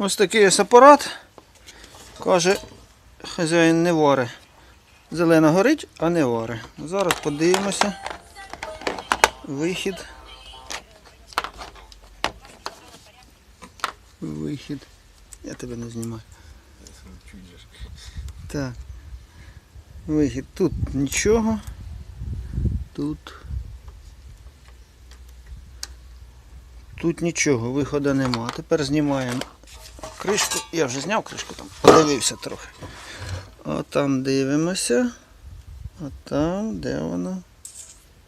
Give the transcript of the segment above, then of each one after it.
Ось такий ось апарат. Каже, хазяїн не варе. Зелена горить, а не варе. Зараз подивимося. Вихід. Вихід. Я тебе не знімаю. Так. Вихід. Тут нічого. Тут. Тут нічого, виходу нема. Тепер знімаємо кришку. Я вже зняв кришку там, подивився трохи. А там дивимося. А там, де вона?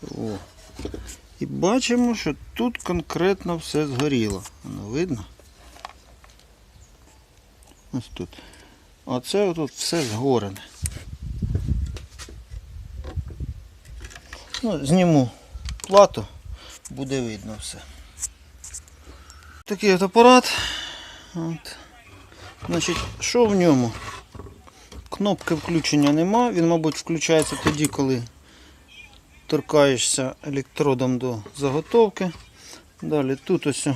О. І бачимо, що тут конкретно все згоріло. Воно видно? Ось тут. Оце тут все згорене. Ну, зніму плату, буде видно все. Такий от апарат. От. Значить, що в ньому? Кнопки включення нема. Він, мабуть, включається тоді, коли торкаєшся електродом до заготовки. Далі тут ось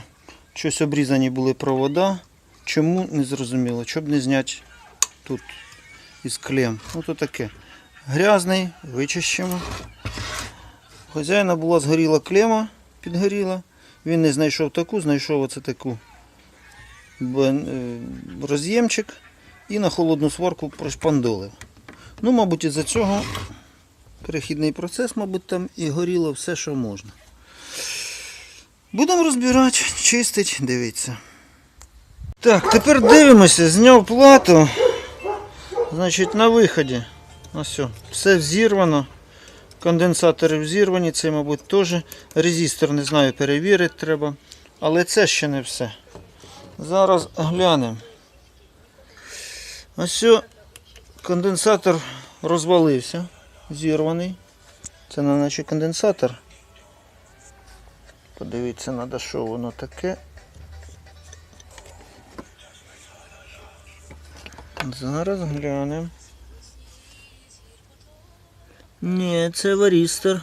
щось обрізані були провода. Чому не зрозуміло, щоб не зняти тут із клем. То таке. Грязний, вичищимо. У Хазяїна була згоріла клема, підгоріла. Він не знайшов таку, знайшов оце таку роз'ємчик і на холодну сварку прошпандолив. Ну, мабуть, із-за цього перехідний процес, мабуть, там і горіло все, що можна. Будемо розбирати, чистить, дивіться. Так, тепер дивимося, зняв плату. Значить, на виході. Ось все, все взірвано. Конденсатори взірвані, це, мабуть, теж. Резистор, не знаю, перевірити треба. Але це ще не все. Зараз глянемо. Ось конденсатор розвалився, зірваний. Це не наче конденсатор. Подивіться, треба, що воно таке. Зараз глянемо. Ні, це варістер.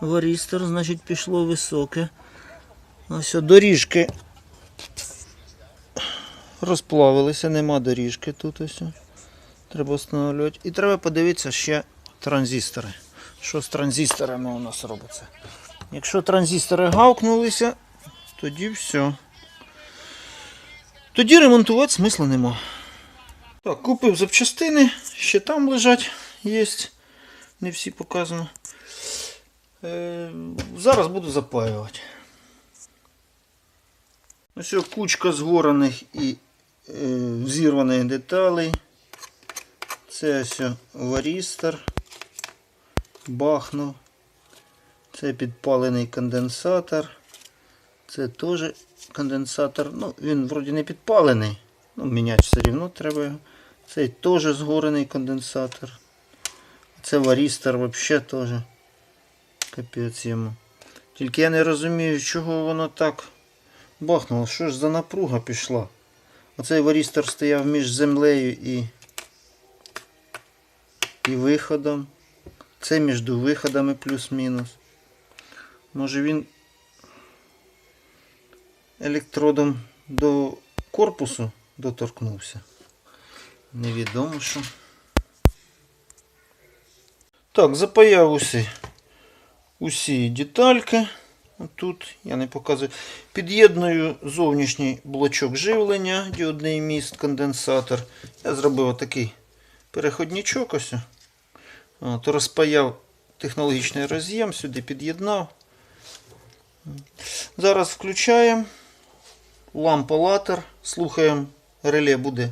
Варістер, значить, пішло високе. Ось доріжки розплавилися, нема доріжки тут ось. Треба встановлювати. І треба подивитися ще транзистори. Що з транзисторами у нас робиться. Якщо транзистори гавкнулися, тоді все. Тоді ремонтувати смисла нема. Так, купив запчастини, ще там лежать, є. Не всі показано. Е, зараз буду запаювати. Ось кучка згорених і взірваних деталей. Це ось варістер. Бахнув. Це підпалений конденсатор. Це теж конденсатор. Ну, він вроді не підпалений. Ну, міняти все рівно треба його. Цей теж згорений конденсатор. Це варістер взагалі теж. Капець йому. Тільки я не розумію, чого воно так бахнуло. Що ж за напруга пішла? Оцей варістер стояв між землею і, і виходом. Це між виходами плюс-мінус. Може він електродом до корпусу доторкнувся. Невідомо що. Так, запаяв усі, усі детальки. Тут я не показую. Під'єдную зовнішній блочок живлення, діодний міст, конденсатор. Я зробив отакий переходничок ось. От, розпаяв технологічний роз'єм, сюди під'єднав. Зараз включаємо лампа латер, слухаємо, реле буде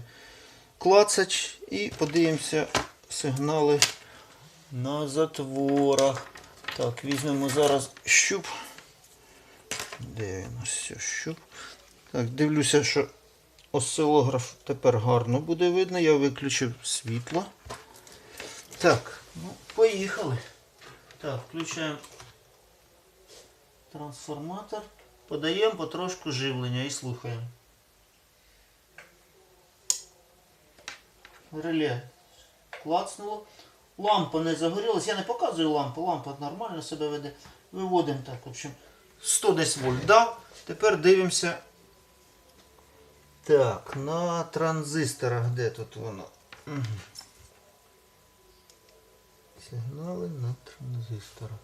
клацач і подивимося сигнали на затворах. Так, візьмемо зараз щуп. Дивимося, щуп. Так, дивлюся, що осцилограф тепер гарно буде видно. Я виключив світло. Так, ну, поїхали. Так, включаємо трансформатор. Подаємо потрошку живлення і слухаємо. Реле клацнуло. Лампа не загорілась. Я не показую лампу. Лампа нормально себе веде. Виводимо так, в общем, 100 десь вольт дав. Тепер дивимося Так, на транзисторах де тут воно? Сигнали на транзисторах.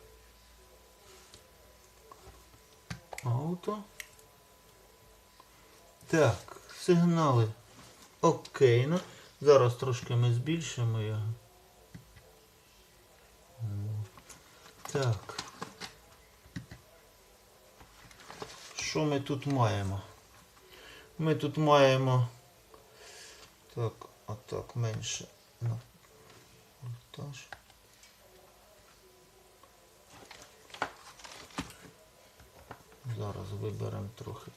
Ауто. Так, сигнали. Окей, ну зараз трошки ми збільшимо його. Так. Що ми тут маємо? Ми тут маємо. Так, а так, менше. на вольтаж. Зараз виберемо трохи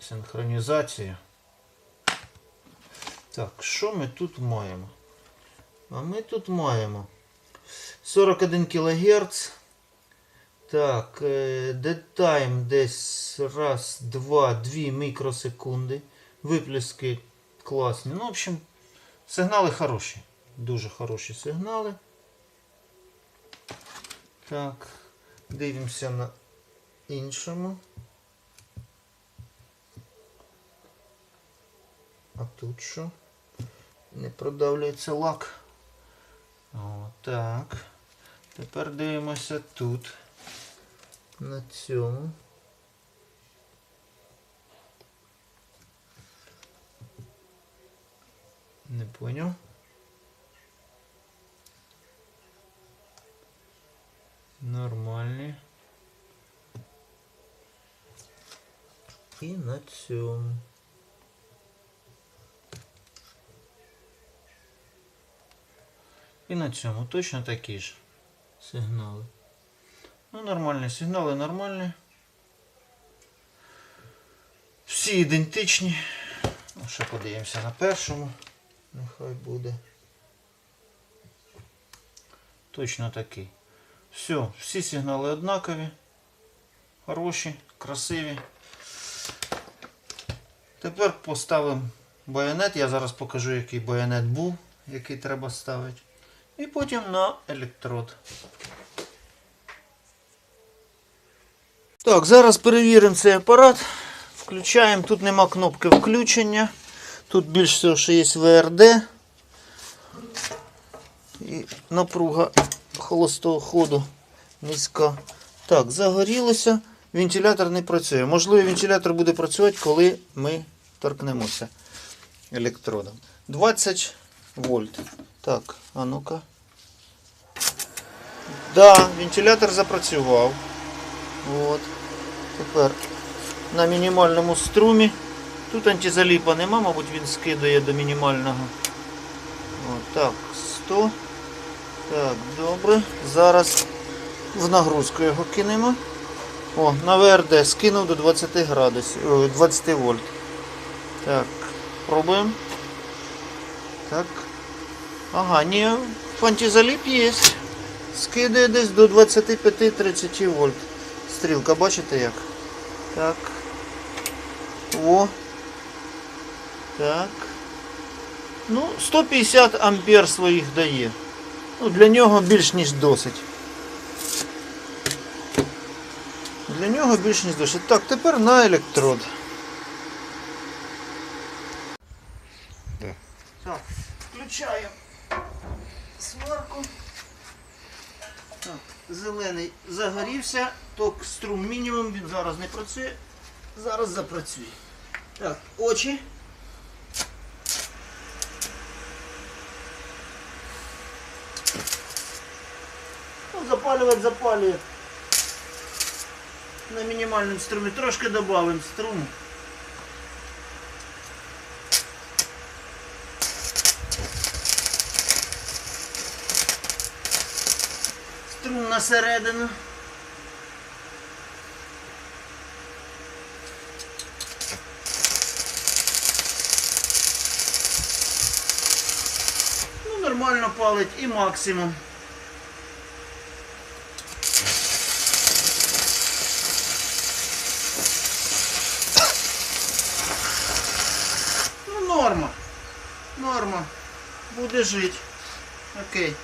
синхронізацію. Так, що ми тут маємо? А ми тут маємо 41 кГц. Так, детайм десь раз, два, дві мікросекунди. Виплески класні. Ну, в общем, сигнали хороші. Дуже хороші сигнали. Так, дивимося на іншому. А тут що? Не продавлюється лак. О, так. Тепер дивимося тут. На цьому. Не поняв. Нормальні. І на цьому. І на цьому точно такі ж сигнали. Ну, нормальні сигнали, нормальні. Всі ідентичні. Ну, ще подивимося на першому. Нехай буде. Точно такий. Все, всі сигнали однакові. Хороші, красиві. Тепер поставимо байонет. Я зараз покажу, який байонет був, який треба ставити. І потім на електрод. Так, зараз перевіримо цей апарат. Включаємо. Тут нема кнопки включення. Тут більш всього, що є ВРД. І напруга холостого ходу низька. Так, загорілося. Вентилятор не працює. Можливо, вентилятор буде працювати, коли ми торкнемося електродом. 20 вольт. Так, а ну-ка. Да, вентилятор запрацював. От. Тепер на мінімальному струмі. Тут антизаліпа нема, мабуть, він скидає до мінімального. От, так, 100. Так, добре. Зараз в нагрузку його кинемо. О, на ВРД скинув до 20 градусів, 20 вольт. Так, пробуємо. Так. Ага, ні, антизаліп є. Скидає десь до 25-30 вольт. Стрілка, бачите як? Так. О. Так. Ну, 150 ампер своїх дає. Ну, для нього більш ніж досить. Для нього більш ніж досить. Так, тепер на електрод. Так, включаємо сварку. Так, зелений загорівся, ток струм мінімум, він зараз не працює. Зараз запрацює. Так, очі. Ну, запалювати запалює. На мінімальному струмі. Трошки додаємо струму. Струм на середину. Ну, нормально палить і максимум. Ну, норма. Норма. Буде жити. Окей.